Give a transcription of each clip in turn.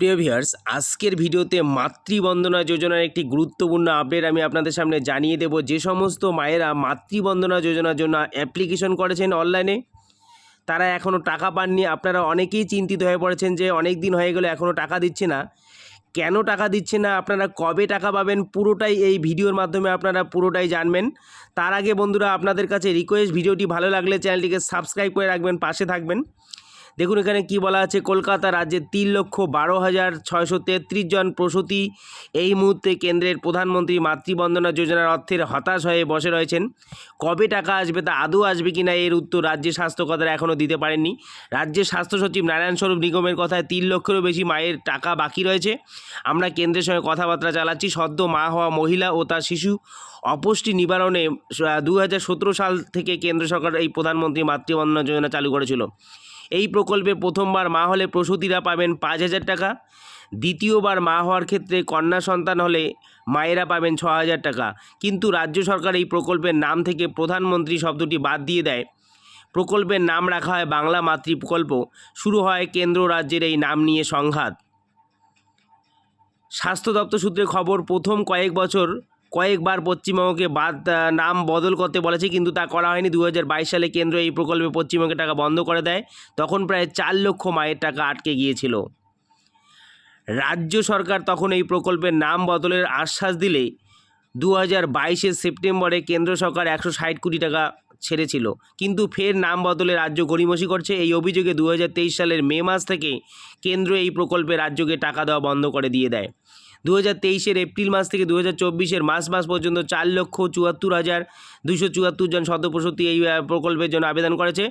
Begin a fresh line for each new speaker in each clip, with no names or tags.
প্রিয় ভিউয়ার্স আজকের ভিডিওতে মাতৃবন্দনা যোজনার একটি গুরুত্বপূর্ণ আপডেট আমি আপনাদের সামনে জানিয়ে দেব। যে সমস্ত মায়েরা মাতৃবন্দনা যোজনার জন্য অ্যাপ্লিকেশন করেছেন অনলাইনে তারা এখনও টাকা পাননি। আপনারা অনেকেই চিন্তিত হয়ে পড়েছেন যে অনেক দিন হয়ে গেলে এখনও টাকা দিচ্ছে না। কেন টাকা দিচ্ছে না? আপনারা কবে টাকা পাবেন? পুরোটাই এই ভিডিওর মাধ্যমে আপনারা পুরোটাই জানবেন। তার আগে বন্ধুরা, আপনাদের কাছে রিকোয়েস্ট ভিডিওটি ভালো লাগলে চ্যানেলটিকে সাবস্ক্রাইব করে রাখবেন, পাশে থাকবেন। দেখুন, এখানে কি বলা আছে? কলকাতা রাজ্যে তিন লক্ষ বারো হাজার ছয়শো তেত্রিশ জন প্রসূতি। এই মুহূর্তে কেন্দ্রের প্রধানমন্ত্রী মাতৃবন্দনা যোজনার অর্থের হতাশ হয়ে বসে রয়েছেন। কবে টাকা আসবে তা আদৌ আসবে কি না এর উত্তর রাজ্যের স্বাস্থ্য কথাটা এখনও দিতে পারেননি। রাজ্যের স্বাস্থ্য সচিব নারায়ণ স্বরূপ নিগমের কথায় তিন লক্ষেরও বেশি মায়ের টাকা বাকি রয়েছে। আমরা কেন্দ্রের সঙ্গে কথাবার্তা চালাচ্ছি। সদ্য মা হওয়া মহিলা ও তার শিশু অপুষ্টি নিবারণে দু হাজার সতেরো সাল থেকে কেন্দ্র সরকার এই প্রধানমন্ত্রী মাতৃবন্দনা যোজনা চালু করেছিল। এই প্রকল্পে প্রথমবার মা হলে প্রসূতিরা পাবেন পাঁচ হাজার টাকা। দ্বিতীয়বার মা হওয়ার ক্ষেত্রে কন্যা সন্তান হলে মায়েরা পাবেন ছ হাজার টাকা। কিন্তু রাজ্য সরকার এই প্রকল্পের নাম থেকে প্রধানমন্ত্রী শব্দটি বাদ দিয়ে দেয়। প্রকল্পের নাম রাখা হয় বাংলা মাতৃ প্রকল্প শুরু হয় কেন্দ্র রাজ্যের এই নাম নিয়ে সংঘাত। স্বাস্থ্য দপ্তর সূত্রে খবর, প্রথম কয়েক বছর কয়েকবার পশ্চিমবঙ্গকে বাদ নাম বদল করতে বলেছে, কিন্তু তা করা হয়নি। দু হাজার বাইশ সালে কেন্দ্র এই প্রকল্পে পশ্চিমবঙ্গে টাকা বন্ধ করে দেয়। তখন প্রায় চার লক্ষ মায়ের টাকা আটকে গিয়েছিল। রাজ্য সরকার তখন এই প্রকল্পের নাম বদলের আশ্বাস দিলে দু হাজার সেপ্টেম্বরে কেন্দ্র সরকার একশো ষাট কোটি টাকা ছেড়েছিল। কিন্তু ফের নাম বদলে রাজ্য গড়িমসি করছে। এই অভিযোগে দু হাজার তেইশ সালের মে মাস থেকে কেন্দ্র এই প্রকল্পে রাজ্যকে টাকা দেওয়া বন্ধ করে দিয়ে দেয়। দু হাজার তেইশের এপ্রিল মাস থেকে দু হাজার চব্বিশের মাস পর্যন্ত চার লক্ষ চুয়াত্তর হাজার দুশো চুয়াত্তর জন সদস্যপ্রসূতি এই প্রকল্পের জন্য আবেদন করেছে।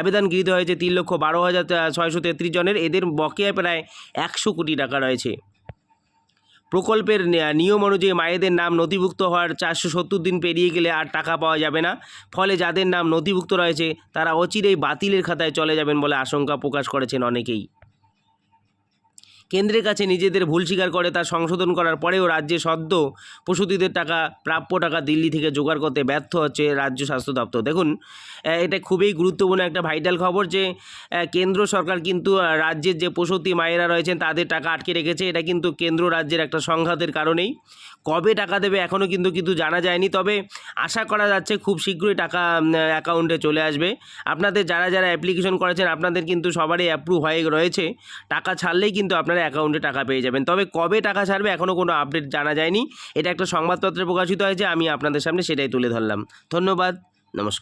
আবেদন গৃহীত হয়েছে তিন লক্ষ বারো হাজার ছয়শো তেত্রিশ জনের। এদের বকেয়া প্রায় একশো কোটি টাকা রয়েছে। প্রকল্পের নিয়ম অনুযায়ী মায়েদের নাম নথিভুক্ত হওয়ার চারশো সত্তর দিন পেরিয়ে গেলে আর টাকা পাওয়া যাবে না। ফলে যাদের নাম নথিভুক্ত রয়েছে, তারা অচিরেই বাতিলের খাতায় চলে যাবেন বলে আশঙ্কা প্রকাশ করেছেন অনেকেই। কেন্দ্রের কাছে নিজেদের ভুল স্বীকার করে তা সংশোধন করার পরেও রাজ্যে সদ্য প্রসূতিদের টাকা, প্রাপ্য টাকা দিল্লি থেকে জোগাড় করতে ব্যর্থ হচ্ছে রাজ্য স্বাস্থ্য দপ্তর। দেখুন এটা খুবই গুরুত্বপূর্ণ একটা ভাইটাল খবর যে কেন্দ্র সরকার কিন্তু রাজ্যের যে প্রসূতি মায়েরা রয়েছেন, তাদের টাকা আটকে রেখেছে। এটা কিন্তু কেন্দ্র রাজ্যের একটা সংঘাতের কারণেই। কবে টাকা দেবে এখনও কিন্তু কিন্তু জানা যায়নি। তবে আশা করা যাচ্ছে খুব শীঘ্রই টাকা অ্যাকাউন্টে চলে আসবে। আপনাদের যারা যারা অ্যাপ্লিকেশন করেছেন, আপনাদের কিন্তু সবারই অ্যাপ্রুভ হয়ে রয়েছে। টাকা ছাড়লেই কিন্তু আপনারা অ্যাকাউন্টে টাকা পেয়ে যাবেন। তবে কবে টাকা ছাড়বে এখনও কোনো আপডেট জানা যায়নি। এটা একটা সংবাদপত্রে প্রকাশিত হয়েছে, আমি আপনাদের সামনে সেটাই তুলে ধরলাম। ধন্যবাদ, নমস্কার।